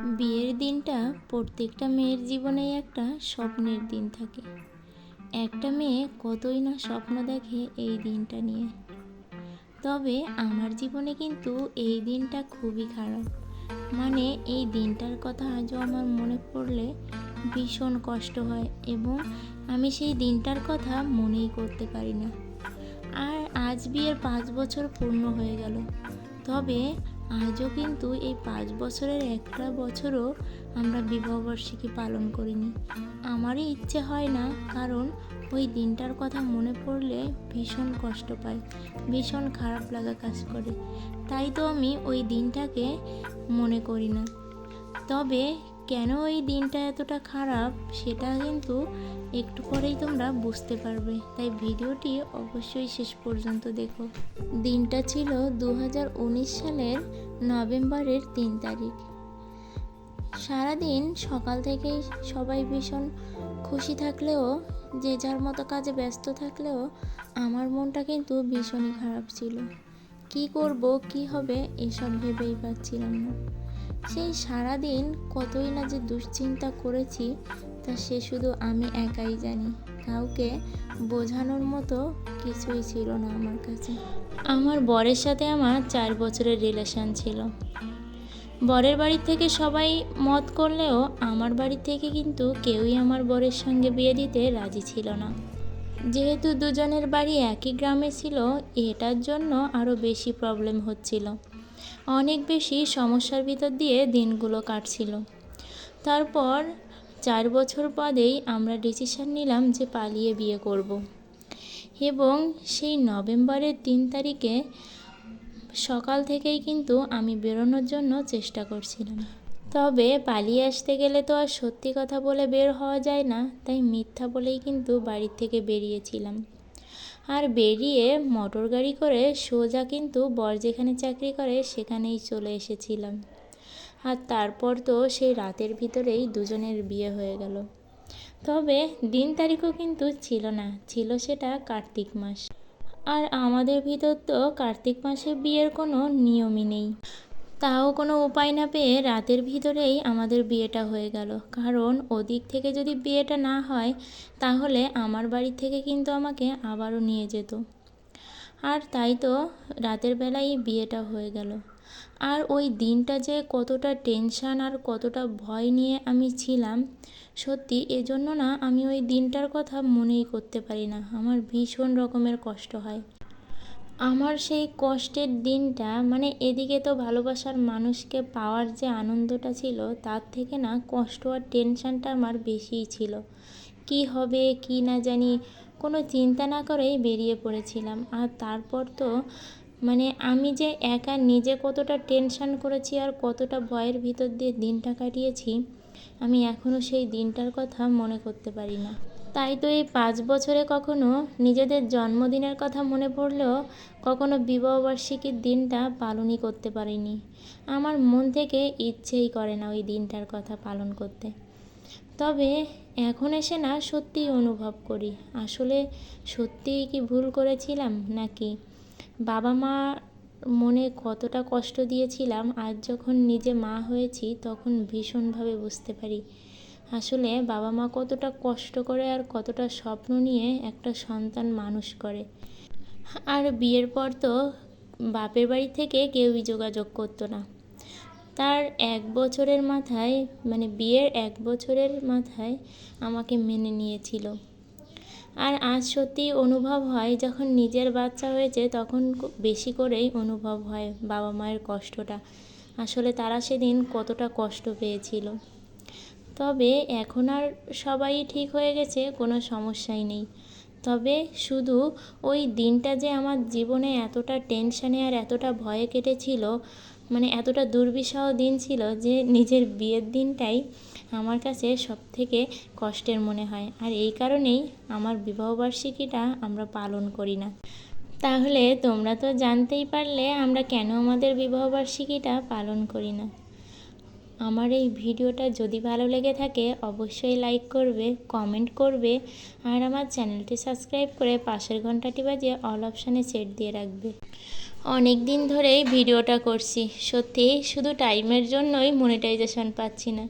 বিয়ের দিনটা প্রত্যেকটা মেয়ের জীবনেই একটা স্বপ্নের দিন থাকে। একটা মেয়ে কতই না স্বপ্ন দেখে এই দিনটা নিয়ে। তবে আমার জীবনে কিন্তু এই দিনটা খুবই খারাপ। মানে এই দিনটার কথা আজও আমার মনে পড়লে ভীষণ কষ্ট হয় এবং আমি সেই দিনটার কথা মনেই করতে পারি না। আর আজ বিয়ের পাঁচ বছর পূর্ণ হয়ে গেল। তবে আজও কিন্তু এই পাঁচ বছরের একটা বছরও আমরা বিবাহবার্ষিকী পালন করিনি। আমারই ইচ্ছে হয় না, কারণ ওই দিনটার কথা মনে পড়লে ভীষণ কষ্ট পায় ভীষণ খারাপ লাগা কাজ করে। তাই তো আমি ওই দিনটাকে মনে করি না। তবে কেন এই দিনটা এতটা খারাপ সেটা কিন্তু একটু পরেই তোমরা বুঝতে পারবে। তাই ভিডিওটি অবশ্যই শেষ পর্যন্ত দেখো। দিনটা ছিল দু হাজার উনিশ সালের নভেম্বরের তিন তারিখ। সারাদিন সকাল থেকেই সবাই ভীষণ খুশি থাকলেও, যে যার মতো কাজে ব্যস্ত থাকলেও আমার মনটা কিন্তু ভীষণই খারাপ ছিল। কি করব, কি হবে, এসব ভেবেই পাচ্ছিলাম না। সেই সারাদিন কতই না যে দুশ্চিন্তা করেছি, তা সে শুধু আমি একাই জানি। কাউকে বোঝানোর মতো কিছুই ছিল না আমার কাছে। আমার বরের সাথে আমার চার বছরের রিলেশন ছিল। বরের বাড়ি থেকে সবাই মত করলেও আমার বাড়ি থেকে কিন্তু কেউই আমার বরের সঙ্গে বিয়ে দিতে রাজি ছিল না। যেহেতু দুজনের বাড়ি একই গ্রামে ছিল, এটার জন্য আরও বেশি প্রবলেম হচ্ছিল। অনেক বেশি সমস্যার ভিতর দিয়ে দিনগুলো কাটছিল। তারপর চার বছর বাদেই আমরা ডিসিশন নিলাম যে পালিয়ে বিয়ে করব। এবং সেই নভেম্বরের তিন তারিখে সকাল থেকেই কিন্তু আমি বেরোনোর জন্য চেষ্টা করছিলাম। তবে পালিয়ে আসতে গেলে তো আর সত্যি কথা বলে বের হওয়া যায় না, তাই মিথ্যা বলেই কিন্তু বাড়ির থেকে বেরিয়েছিলাম। আর বেরিয়ে মোটর গাড়ি করে সোজা কিন্তু বর যেখানে চাকরি করে সেখানেই চলে এসেছিলাম। আর তারপর তো সেই রাতের ভিতরেই দুজনের বিয়ে হয়ে গেল। তবে দিন তারিখও কিন্তু ছিল না, ছিল সেটা কার্তিক মাস। আর আমাদের ভিতর তো কার্তিক মাসে বিয়ের কোনো নিয়মই নেই। তাও কোনো উপায় না পেয়ে রাতের ভিতরেই আমাদের বিয়েটা হয়ে গেল। কারণ ওদিক থেকে যদি বিয়েটা না হয়, তাহলে আমার বাড়ি থেকে কিন্তু আমাকে আবারও নিয়ে যেত। আর তাই তো রাতের বেলায় বিয়েটা হয়ে গেল। আর ওই দিনটা যে কতটা টেনশান আর কতটা ভয় নিয়ে আমি ছিলাম, সত্যি এজন্য না আমি ওই দিনটার কথা মনেই করতে পারি না। আমার ভীষণ রকমের কষ্ট হয়। আমার সেই কষ্টের দিনটা মানে এদিকে তো ভালোবাসার মানুষকে পাওয়ার যে আনন্দটা ছিল, তার থেকে না কষ্ট আর টেনশানটা আমার বেশিই ছিল। কি হবে, কি না জানি কোনো চিন্তা না করেই বেরিয়ে পড়েছিলাম। আর তারপর তো মানে আমি যে একা নিজে কতটা টেনশান করেছি আর কতটা ভয়ের ভিতর দিয়ে দিনটা কাটিয়েছি, আমি এখনও সেই দিনটার কথা মনে করতে পারি না। তাই তো এই পাঁচ বছরে কখনো নিজেদের জন্মদিনের কথা মনে পড়লেও কখনো বিবাহবার্ষিকীর দিনটা পালনই করতে পারিনি। আমার মন থেকে ইচ্ছেই করে না ওই দিনটার কথা পালন করতে। তবে এখন এসে না সত্যিই অনুভব করি। আসলে সত্যিই কি ভুল করেছিলাম নাকি? বাবা মা মনে কতটা কষ্ট দিয়েছিলাম, আজ যখন নিজে মা হয়েছি তখন ভীষণভাবে বুঝতে পারি। আসলে বাবা মা কতটা কষ্ট করে আর কতটা স্বপ্ন নিয়ে একটা সন্তান মানুষ করে। আর বিয়ের পর তো বাপের বাড়ি থেকে কেউই যোগাযোগ করতো না। তার এক বছরের মাথায় মানে বিয়ের এক বছরের মাথায় আমাকে মেনে নিয়েছিল। আর আজ সত্যি অনুভব হয়, যখন নিজের বাচ্চা হয়েছে তখন বেশি করেই অনুভব হয় বাবা মায়ের কষ্টটা। আসলে তারা সেদিন কতটা কষ্ট পেয়েছিল। তবে এখন আর সবাই ঠিক হয়ে গেছে, কোনো সমস্যাই নেই। তবে শুধু ওই দিনটা যে আমার জীবনে এতটা টেনশানে আর এতটা ভয়ে কেটেছিল মানে এতটা দুর্বিষহ দিন ছিল যে নিজের বিয়ের দিনটাই আমার কাছে সব থেকে কষ্টের মনে হয়। আর এই কারণেই আমার বিবাহবার্ষিকীটা আমরা পালন করি না। তাহলে তোমরা তো জানতেই পারলে আমরা কেন আমাদের বিবাহবার্ষিকীটা পালন করি না। আমার এই ভিডিওটা যদি ভালো লেগে থাকে, অবশ্যই লাইক করবে কমেন্ট করবে, আর আমার চ্যানেলটি সাবস্ক্রাইব করে পাশের ঘন্টাটি বাজিয়ে অল অপশানে সেট দিয়ে রাখবে। অনেক দিন ধরেই ভিডিওটা করছি, সত্যি শুধু টাইমের জন্যই মনিটাইজেশন পাচ্ছি না।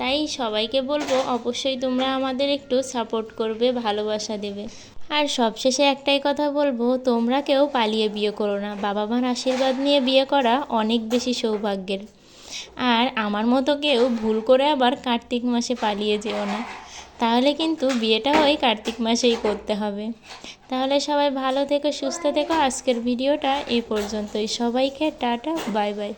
তাই সবাইকে বলব, অবশ্যই তোমরা আমাদের একটু সাপোর্ট করবে, ভালোবাসা দেবে। আর সবশেষে একটাই কথা বলব, তোমরা কেউ পালিয়ে বিয়ে করো না। বাবা মার আশীর্বাদ নিয়ে বিয়ে করা অনেক বেশি সৌভাগ্যের। আর আমার মতো কেউ ভুল করে আবার কার্তিক মাসে পালিয়ে যেও না। তাহলে কিন্তু বিয়েটা ওই কার্তিক মাসেই করতে হবে। তাহলে সবাই ভালো থেকো, সুস্থ থেকো। আজকের ভিডিওটা এ পর্যন্তই। সবাইকে টাটা, বাই বাই।